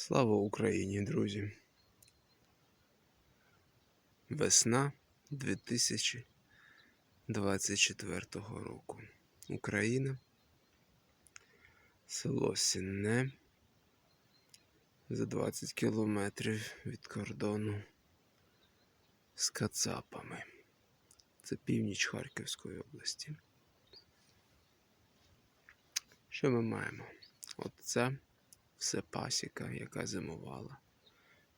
Слава Україні, друзі! Весна 2024 року. Україна. Село Сінне. За 20 кілометрів від кордону з Кацапами. Це північ Харківської області. Що ми маємо? От це все пасіка, яка зимувала.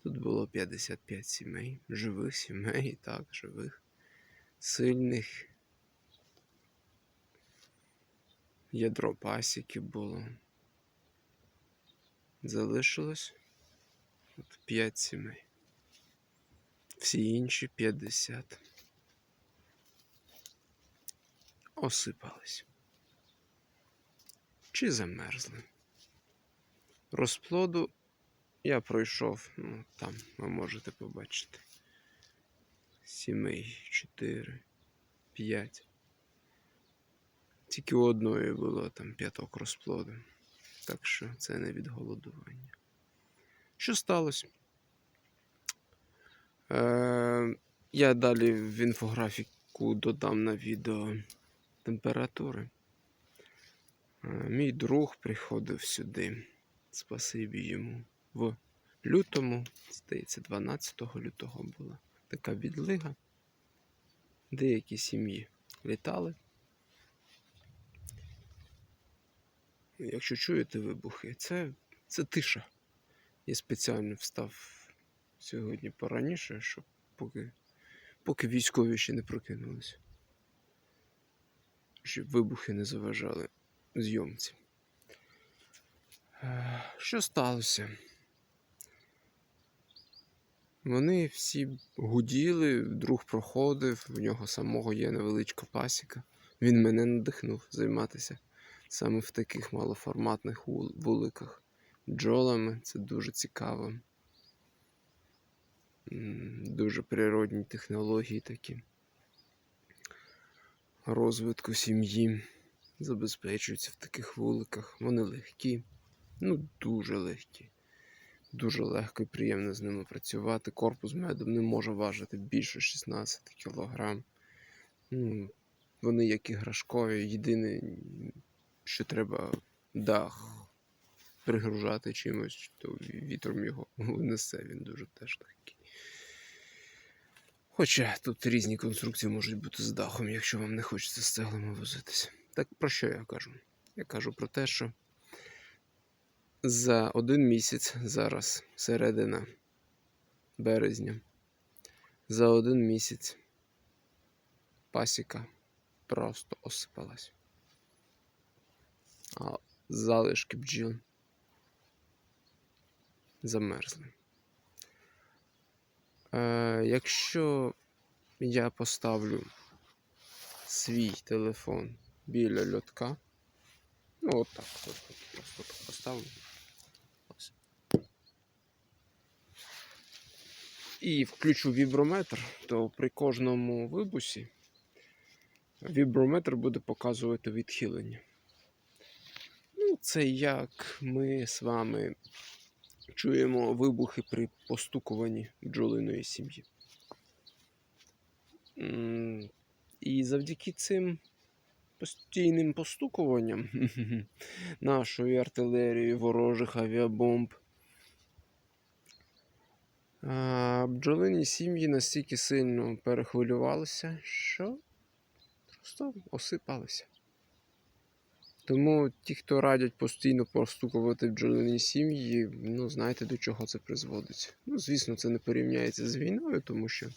Тут було 55 сімей, живих сімей, так, живих, сильних. Ядро пасіки було. Залишилось от 5 сімей. Всі інші 50 осипались. Чи замерзли? Розплоду я пройшов, ну там ви можете побачити. Сімей, 4, 5. Тільки у одної було там п'яток розплоду. Так що це не від голодування. Що сталося? Е, я далі в інфографіку додам на відео температури. Е, мій друг приходив сюди. Спасибі йому. В лютому, здається, 12 лютого була така відлига. Деякі сім'ї літали. Якщо чуєте вибухи, це, це тиша. Я спеціально встав сьогодні пораніше, щоб поки, поки військові ще не прокинулися. Щоб вибухи не заважали зйомці. Е, Що сталося? Вони всі гуділи, друг проходив, в нього самого є невеличка пасіка. Він мене надихнув займатися саме в таких малоформатних вуликах. Бджолами це дуже цікаво. Дуже природні технології такі. Розвитку сім'ї забезпечуються в таких вуликах. Вони легкі, ну дуже легкі. Дуже легко і приємно з ними працювати. Корпус медом не може важити більше 16 кг. Ну, вони як іграшкові. Єдине, що треба дах пригружати чимось, то вітром його несе, він дуже теж легкий. Хоча тут різні конструкції можуть бути з дахом, якщо вам не хочеться з цеглами возитися. Так про що я кажу? Я кажу про те, що за один місяць, зараз середина березня, за один місяць пасіка просто осипалась. А залишки бджіл замерзли. Е, якщо я поставлю свій телефон біля льотка, ну от так, просто так поставлю. І включу віброметр, то при кожному вибусі віброметр буде показувати відхилення. Ну, це як ми з вами чуємо вибухи при постукуванні бджолиної сім'ї. І завдяки цим постійним постукуванням нашої артилерії, ворожих авіабомб. Бджолині сім'ї настільки сильно перехвилювалися, що просто осипалися. Тому ті, хто радять постійно постукувати бджолині сім'ї, ну знаєте до чого це призводить. Ну, звісно, це не порівняється з війною, тому що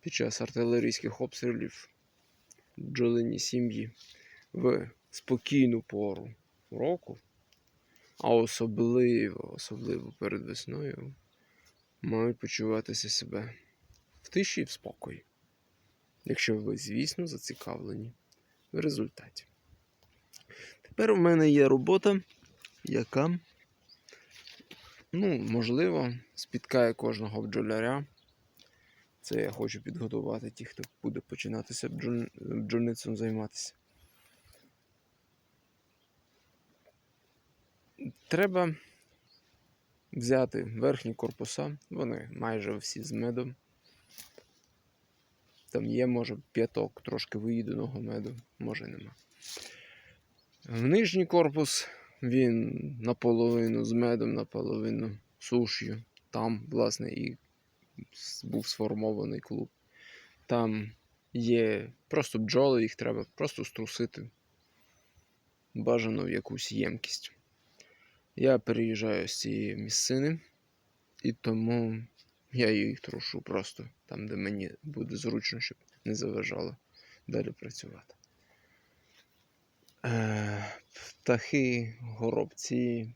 під час артилерійських обстрілів бджолині сім'ї в спокійну пору року, а особливо, особливо перед весною, мають почуватися себе в тиші і в спокої. Якщо ви, звісно, зацікавлені в результаті. Тепер у мене є робота, яка, ну, можливо, спіткає кожного бджоляря. Це я хочу підготувати ті, хто буде починатися бджоль... бджольництвом займатися. Треба взяти верхні корпуса, вони майже всі з медом. Там є, може, п'яток трошки виїденого меду, може нема. Нижній корпус він наполовину з медом, наполовину суш'ю. Там, власне, і був сформований клуб. Там є просто бджоли, їх треба просто струсити. Бажано в якусь ємкість. Я переїжджаю з цієї місцини, і тому я їх трушу просто там, де мені буде зручно, щоб не заважало далі працювати. Е, птахи, горобці,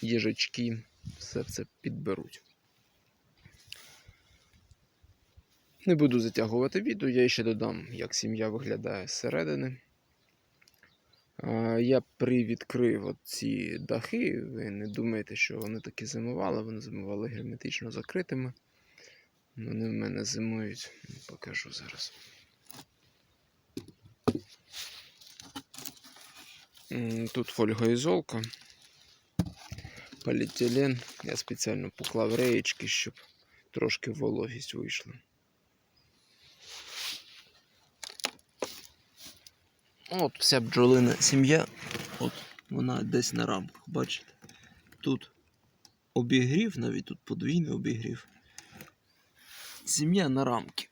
їжачки, все це підберуть. Не буду затягувати відео, я ще додам, як сім'я виглядає зсередини. Я привідкрив ці дахи. Ви не думаєте, що вони такі зимували, вони зимували герметично закритими. Вони в мене зимують. Покажу зараз. Тут фольгоізолка, поліетилен. Я спеціально поклав реєчки, щоб трошки вологість вийшла. От вся бджолина сім'я. От вона десь на рамках, бачите? Тут обігрів, навіть тут подвійний обігрів. Сім'я на рамки.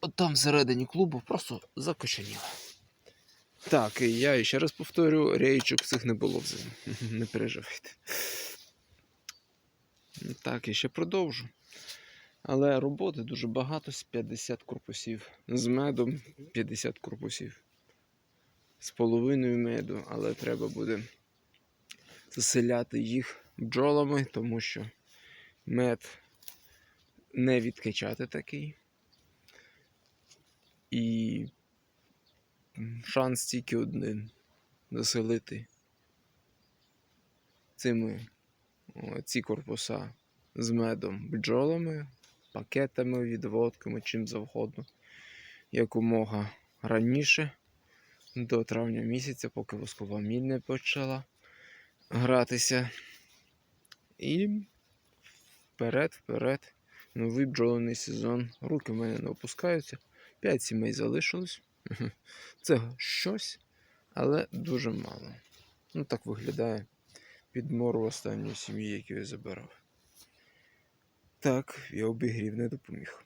От там всередині клубу просто закоченіла. Так, і я ще раз повторю, реєчок цих не було взиму. Не переживайте. Ну, Так, і ще продовжу. Але роботи дуже багато з 50 корпусів. З медом 50 корпусів з половиною меду, але треба буде заселяти їх бджолами, тому що мед не відкачати такий. І шанс тільки один заселити цими ці корпуса з медом бджолами, пакетами, відводками, чим завгодно, якомога раніше до травня місяця, поки воскова міль не почала гратися. І вперед, вперед, новий бджолиний сезон. Руки в мене не опускаються. П'ять сімей залишилось. Це щось, але дуже мало. Ну, так виглядає підмору останньої сім'ї, яку я забирав. Так, я обігрів не допоміг.